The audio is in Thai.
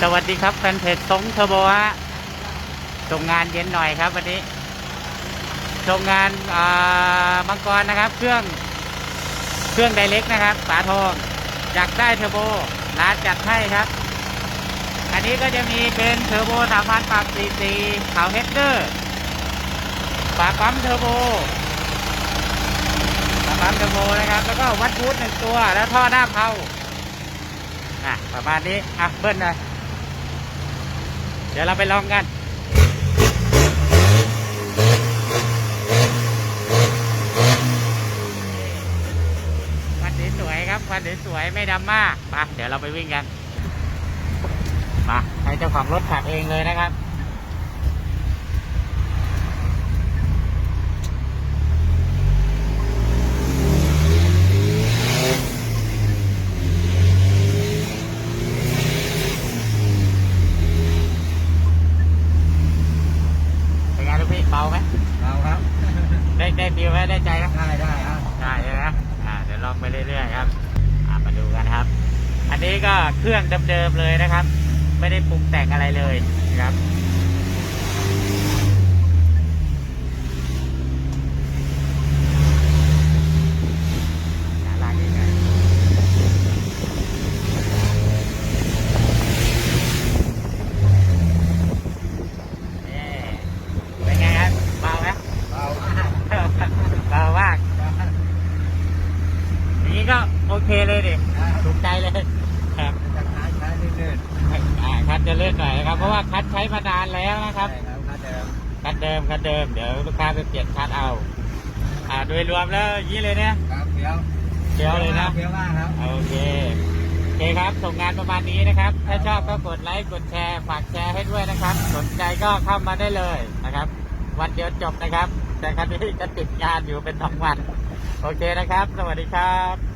สวัสดีครับแฟนเพจสงเทอร์โบฮะส่งงานเย็นหน่อยครับวันนี้ส่งงานอ่ามังกรนะครับ เครื่องเครื่องไดเล็กนะครับฝาทองอยากได้เทอร์โบร้านจัดให้ครับ อันนี้ก็จะมีเป็นเทอร์โบสามพันปรับซีซีขาวเฮดเดอร์ฝาปั๊มเทอร์โบฝาปั๊มเทอร์โบนะครับ แล้วก็วัดบูทหนึ่งตัวแล้วท่อหน้าเพาอะประมาณนี้อะเบิ้ลหน่อย เดี๋ยวเราไปลองกันควันสวยครับควันสวยไม่ดำมากไปเดี๋ยวเราไปวิ่งกันมาให้เจ้าของรถขับเองเลยนะครับ เป็นไงลูกพี่เบาไหมเอาครับ ได้ได้ฟิวไหมได้ใจไหมได้ได้ครับได้ใช่ไหมอ่าเดี๋ยวลองไปเรื่อยๆครับอ่ามาดูกันครับ อันนี้ก็เครื่องเดิมๆเลยนะครับ ไม่ได้ปรุงแต่งอะไรเลยนะครับ น่ารักดีนะนี่เป็นไงครับเบาไหม เอา เบามากอย่างนี้ก็โอ เคเลยดิถูกใจเลยครับจะใช้ใช้เรื่อยอ่าคัดจะเลื่อนหน่อยนะครับ เพราะว่าคัดใช้มานานแล้วนะๆครับใช่ครับเดิมคัดเดิมคัดเดิมเดี๋ยวลูกค้าไปเปลี่ยนคัดเอา อ่าโดยรวมแล้วอย่างนี้เลยเนี่ยครับเฟี้ยวเจียวเลยนะเฟี้ยวมากครับ โอเค โอเคครับ ส่งงานประมาณนี้นะครับ ถ้าชอบก็กดไลค์ กดแชร์ ฝากแชร์ให้ด้วยนะครับ สนใจก็เข้ามาได้เลยนะครับ วันเดียวจบนะครับ แต่ครั้นี้จะติดงานอยู่เป็นสองวัน โอเคนะครับ สวัสดีครับ